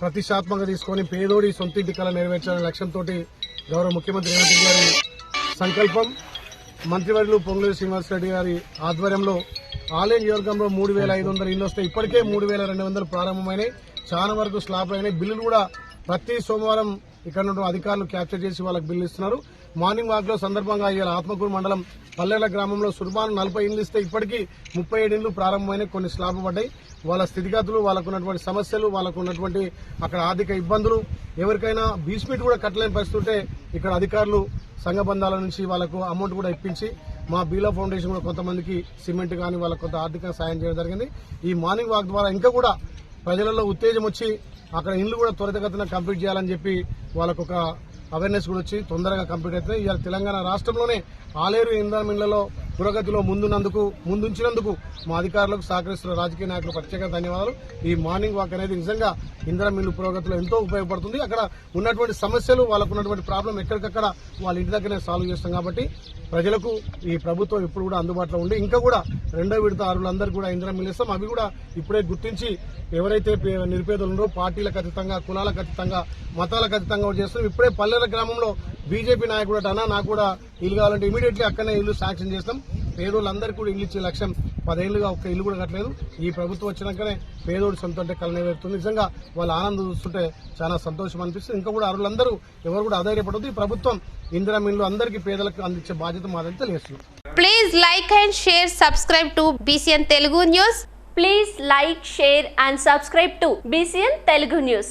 ప్రతిష్టాత్మకంగా తీసుకొని పేదోడి సొంత ఇంటి కళ నెరవేర్చాలనే లక్ష్యంతో గౌరవ ముఖ్యమంత్రి రేవంత్ రెడ్డి గారి సంకల్పం మంత్రివర్యులు పొంగులేరు శ్రీనివాస్ రెడ్డి గారి ఆధ్వర్యంలో ఆలయ నియోజకంలో మూడు వేల ఐదు వందల ఇల్లు వస్తాయి ఇప్పటికే మూడు వేల రెండు వందలు ప్రారంభమైనాయి. చాలా వరకు స్లాబ్ అయినాయి. బిల్లులు కూడా ప్రతి సోమవారం ఇక్కడ నుండి అధికారులు క్యాప్చర్ చేసి వాళ్ళకి బిల్లు ఇస్తున్నారు. మార్నింగ్ వాక్లో సందర్భంగా ఇవాళ ఆత్మకూరు మండలం పల్లెల గ్రామంలో సుర్బాన్ నలభై ఇండ్లు ఇస్తే ఇప్పటికీ ముప్పై ఏడు ఇండ్లు ప్రారంభమైన కొన్ని స్లాబ్ పడ్డాయి. వాళ్ళ స్థితిగతులు వాళ్ళకు ఉన్నటువంటి సమస్యలు వాళ్ళకు ఉన్నటువంటి అక్కడ ఆర్థిక ఇబ్బందులు ఎవరికైనా బీస్మిట్ కూడా కట్టలేని పరిస్థితి ఉంటే ఇక్కడ అధికారులు సంఘ బంధాల నుంచి వాళ్ళకు అమౌంట్ కూడా ఇప్పించి మా బీలా ఫౌండేషన్ కూడా కొంతమందికి సిమెంట్ కానీ వాళ్ళకు కొంత ఆర్థిక సాయం చేయడం జరిగింది. ఈ మార్నింగ్ వాక్ ద్వారా ఇంకా కూడా ప్రజలలో ఉత్తేజం వచ్చి అక్కడ ఇండ్లు కూడా త్వరితగతిన కంప్లీట్ చేయాలని చెప్పి వాళ్ళకు ఒక అవేర్నెస్ కూడా వచ్చి తొందరగా కంప్లీట్ అవుతుంది. ఇవాళ తెలంగాణ రాష్ట్రంలోనే ఆలేరు ఇంధనం పురోగతిలో ముందున్నందుకు ముందుంచినందుకు మా అధికారులకు సహకరిస్తున్న రాజకీయ నాయకులు ప్రత్యేక ధన్యవాదాలు. ఈ మార్నింగ్ వాక్ అనేది నిజంగా ఇంధనం మిల్లు పురోగతిలో ఎంతో ఉపయోగపడుతుంది. అక్కడ ఉన్నటువంటి సమస్యలు వాళ్ళకు ఉన్నటువంటి ప్రాబ్లం ఎక్కడికక్కడ వాళ్ళ ఇంటి దగ్గరనే సాల్వ్ చేస్తాం కాబట్టి ప్రజలకు ఈ ప్రభుత్వం ఇప్పుడు కూడా అందుబాటులో ఉండి ఇంకా కూడా రెండో విడత అరువులందరూ కూడా ఇంధనం మిల్లు ఇస్తాం అవి కూడా ఇప్పుడే గుర్తించి ఎవరైతే పే- నిరుపేదలు ఉన్నారో పార్టీలకు అతీతంగా కులాలకు అతీతంగా మతాలకు అతీతంగా కూడా చేస్తున్నాం. ఇప్పుడే పల్లెల గ్రామంలో బీజేపీ నాయకుడు అన్న నాకు కూడా ఇల్లు కావాలంటే ఇమీడియట్లీ అక్కడనే ఇల్లు శాంక్షన్ చేస్తాం. పేదోళ్ళందరికీ కూడా ఇల్లు ఇచ్చే లక్ష్యం పదేళ్ళుగా ఒక్క ఇల్లు కూడా కట్టలేదు. ఈ ప్రభుత్వం వచ్చినాకనే పేదోడు సొంత అంటే కళ నెరవేరుతుంది నిజంగా వాళ్ళ ఆనందం చూస్తుంటే చాలా సంతోషం అనిపిస్తుంది. ఇంకా కూడా అరులందరూ ఎవరు కూడా ఆధారపడదు ఈ ప్రభుత్వం ఇందిరా మిల్లు అందరికీ పేదలకు అందించే బాధ్యత మాదని తెలియజేస్తుంది please like and share subscribe to BCN Telugu news please like share and subscribe to BCN Telugu news